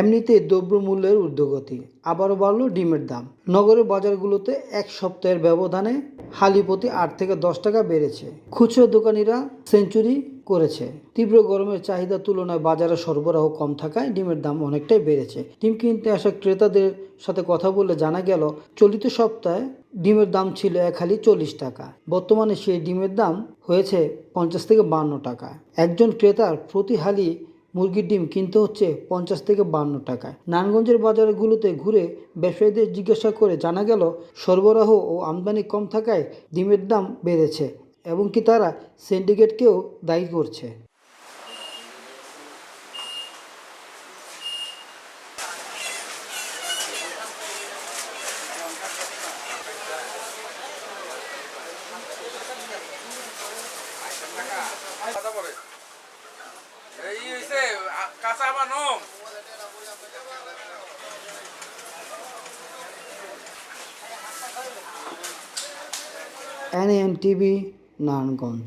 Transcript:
এমনিতে দ্রব্যমূল্যের ঊর্ধ্বগতি। আবারও বাড়ল ডিমের দাম। নগরের বাজারগুলোতে এক সপ্তাহের ব্যবধানে হালি প্রতি আট থেকে দশ টাকা বেড়েছে। খুচরো দোকানিরা সেঞ্চুরি করেছে। তীব্র গরমের চাহিদার তুলনায় বাজারে সরবরাহ কম থাকায় ডিমের দাম অনেকটাই বেড়েছে। ডিম কিনতে আসা ক্রেতাদের সাথে কথা বলে জানা গেল, চলিত সপ্তাহে ডিমের দাম ছিল এক হালি চল্লিশ টাকা। বর্তমানে সেই ডিমের দাম হয়েছে পঞ্চাশ থেকে বান্ন টাকা। একজন ক্রেতার প্রতি হালি মুরগির ডিম কিনতে হচ্ছে পঞ্চাশ থেকে বান্ন টাকায়। নারায়ণগঞ্জের বাজারগুলোতে ঘুরে ব্যবসায়ীদের জিজ্ঞাসা করে জানা গেল, সরবরাহ ও আমদানি কম থাকায় ডিমের দাম বেড়েছে এবং কি তারা সিন্ডিকেটকেও দায়ী করছে। কথা বলে এই হইছে আ- কাঁচা বানো এন এন টিভি নারায়ণগঞ্জ